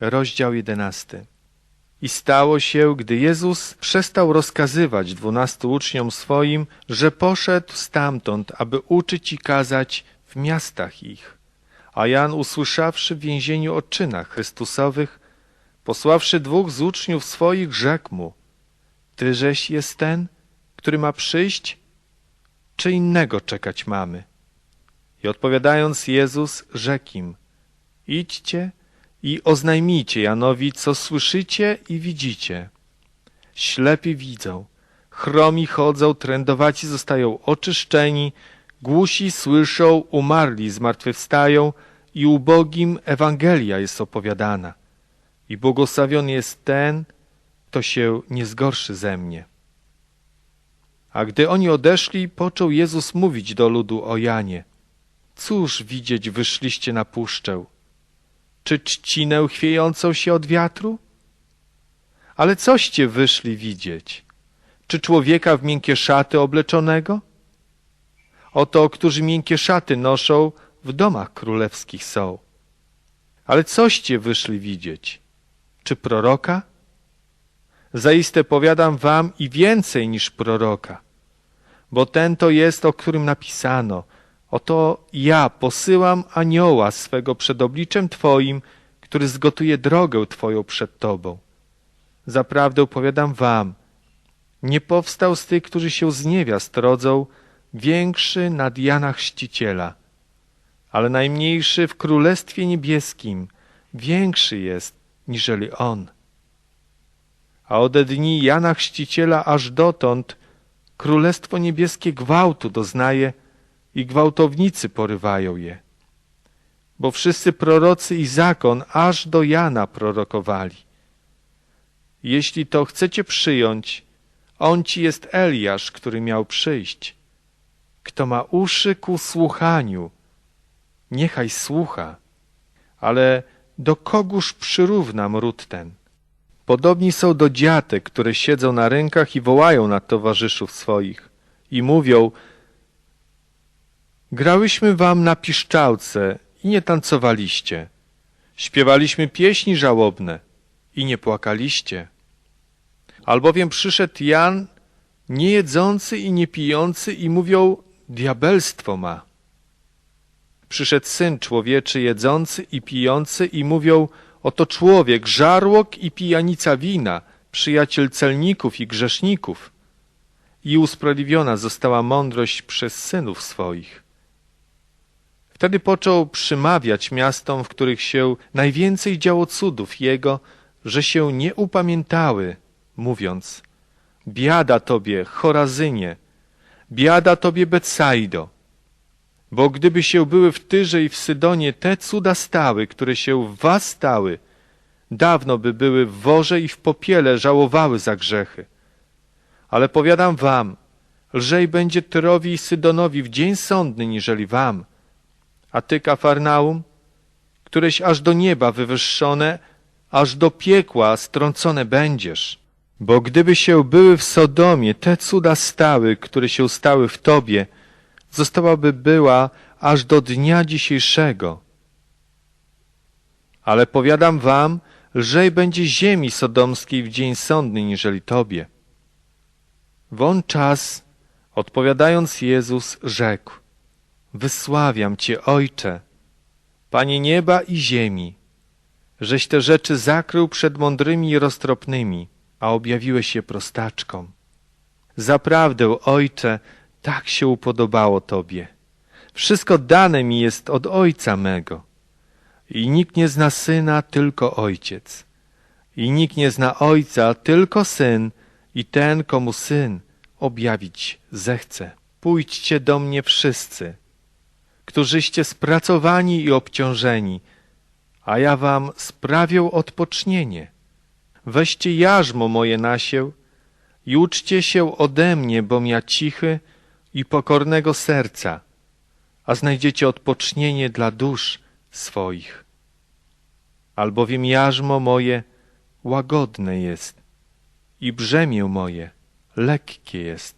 Rozdział jedenasty. I stało się, gdy Jezus przestał rozkazywać dwunastu uczniom swoim, że poszedł stamtąd, aby uczyć i kazać w miastach ich. A Jan, usłyszawszy w więzieniu o czynach Chrystusowych, posławszy dwóch z uczniów swoich, rzekł mu, Tyżeś jest ten, który ma przyjść, czy innego czekać mamy? I odpowiadając Jezus, rzekł im, idźcie i oznajmijcie Janowi, co słyszycie i widzicie. Ślepi widzą, chromi chodzą, trędowaci zostają oczyszczeni, głusi słyszą, umarli zmartwychwstają i ubogim Ewangelia jest opowiadana. I błogosławiony jest ten, kto się nie zgorszy ze mnie. A gdy oni odeszli, począł Jezus mówić do ludu o Janie. Cóż widzieć wyszliście na puszczę? Czy trzcinę chwiejącą się od wiatru? Ale coście wyszli widzieć? Czy człowieka w miękkie szaty obleczonego? Oto, którzy miękkie szaty noszą, w domach królewskich są. Ale coście wyszli widzieć? Czy proroka? Zaiste powiadam wam i więcej niż proroka. Bo ten to jest, o którym napisano – Oto ja posyłam anioła swego przed obliczem Twoim, który zgotuje drogę Twoją przed Tobą. Zaprawdę powiadam Wam, nie powstał z tych, którzy się z niewiast rodzą, większy nad Jana Chrzciciela, ale najmniejszy w Królestwie Niebieskim większy jest niżeli on. A ode dni Jana Chrzciciela aż dotąd Królestwo Niebieskie gwałtu doznaje, i gwałtownicy porywają je. Bo wszyscy prorocy i zakon aż do Jana prorokowali. Jeśli to chcecie przyjąć, on ci jest Eliasz, który miał przyjść. Kto ma uszy ku słuchaniu, niechaj słucha. Ale do kogóż przyrównam ród ten? Podobni są do dziatek, które siedzą na rękach i wołają na towarzyszów swoich i mówią, Grałyśmy wam na piszczałce i nie tancowaliście. Śpiewaliśmy pieśni żałobne i nie płakaliście. Albowiem przyszedł Jan, niejedzący i nie pijący i mówią, diabelstwo ma. Przyszedł Syn Człowieczy jedzący i pijący i mówią, oto człowiek, żarłok i pijanica wina, przyjaciel celników i grzeszników. I usprawiedliwiona została mądrość przez synów swoich. Wtedy począł przymawiać miastom, w których się najwięcej działo cudów Jego, że się nie upamiętały, mówiąc Biada Tobie, Chorazynie, biada Tobie, Betsaido, bo gdyby się były w Tyrze i w Sydonie te cuda stały, które się w Was stały, dawno by były w worze i w popiele żałowały za grzechy. Ale powiadam wam, lżej będzie Tyrowi i Sydonowi w dzień sądny, niżeli wam – a ty, Kafarnaum, któreś aż do nieba wywyższone, aż do piekła strącone będziesz. Bo gdyby się były w Sodomie te cuda stały, które się stały w tobie, zostałaby była aż do dnia dzisiejszego. Ale powiadam wam, lżej będzie ziemi sodomskiej w dzień sądny, niżeli tobie. Won czas, odpowiadając Jezus, rzekł, Wysławiam Cię, Ojcze, Panie nieba i ziemi, żeś te rzeczy zakrył przed mądrymi i roztropnymi, a objawiłeś się prostaczkom. Zaprawdę, Ojcze, tak się upodobało Tobie. Wszystko dane mi jest od Ojca mego. I nikt nie zna Syna, tylko Ojciec. I nikt nie zna Ojca, tylko Syn i ten, komu Syn objawić zechce. Pójdźcie do mnie wszyscy, którzyście spracowani i obciążeni, a ja wam sprawię odpocznienie. Weźcie jarzmo moje nasieł i uczcie się ode mnie, bom ja cichy i pokornego serca, a znajdziecie odpocznienie dla dusz swoich. Albowiem jarzmo moje łagodne jest i brzemię moje lekkie jest.